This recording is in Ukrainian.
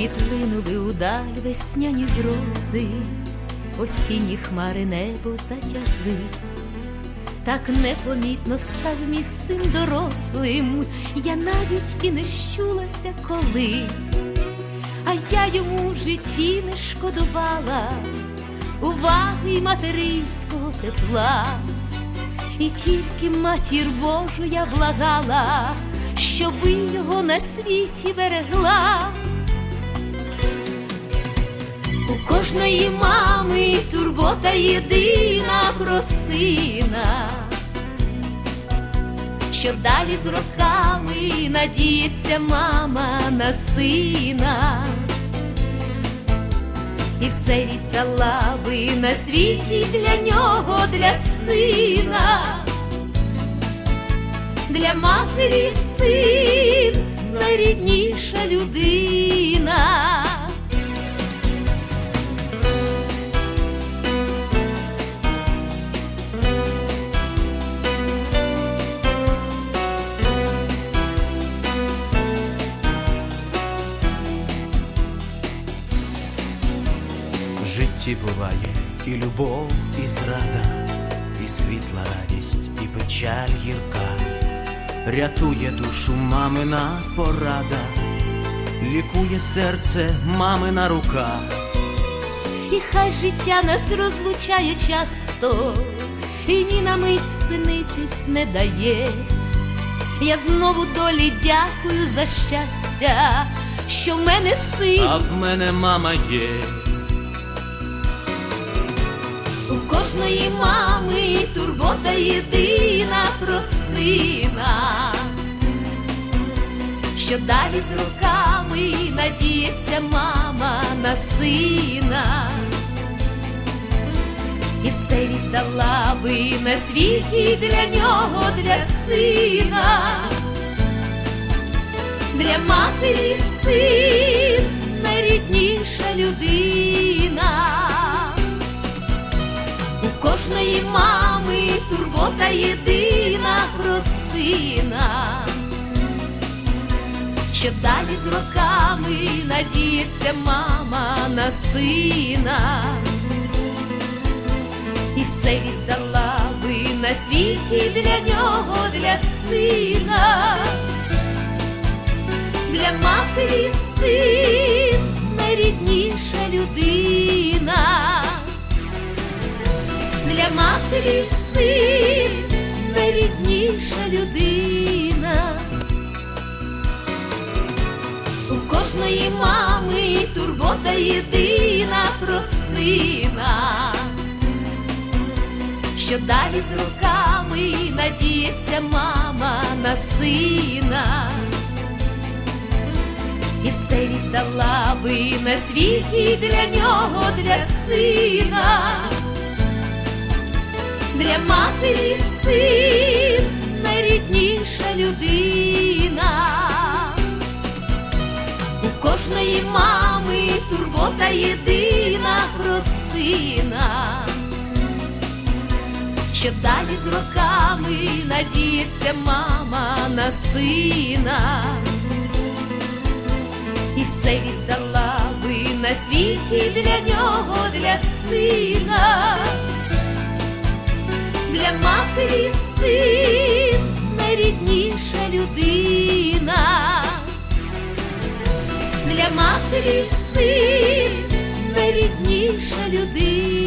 Відлинули удаль весняні грози, осінні хмари небо затягли, так непомітно став мій син дорослим, я навіть і не щулася коли, а я йому в житті не шкодувала уваги й материнського тепла, і тільки матір Божу я благала, щоби його на світі берегла. Кожної мами турбота єдина про сина, що далі з роками надіється мама на сина, і все віддала би на світі для нього, для сина, для матері син найрідніша людина. В житті буває і любов, і зрада, і світла радість, і печаль гірка, рятує душу мамина порада, лікує серце мамина рука. І хай життя нас розлучає часто, і ні на мить спинитись не дає. Я знову долі дякую за щастя, що в мене син. А в мене мама є, кожної мами турбота єдина про сина, що далі з роками надіється мама на сина, і все віддала би на світі для нього, для сина, для матері син найрідніша людина. Кожної мами турбота єдина про сина, що далі з роками надіється мама на сина, і все віддала би на світі для нього, для сина, для матері син найрідніша людина для матері син найрідніша людина. У кожної мами турбота єдина про сина, що далі з роками надіється мама на сина. І все віддала би на світі для нього, для сина для матері син найрідніша людина. У кожної мами турбота єдина про сина, що далі з роками надіється мама на сина, і все віддала би на світі для нього, для сина матері син найрідніша людина, для матері син найрідніша людина.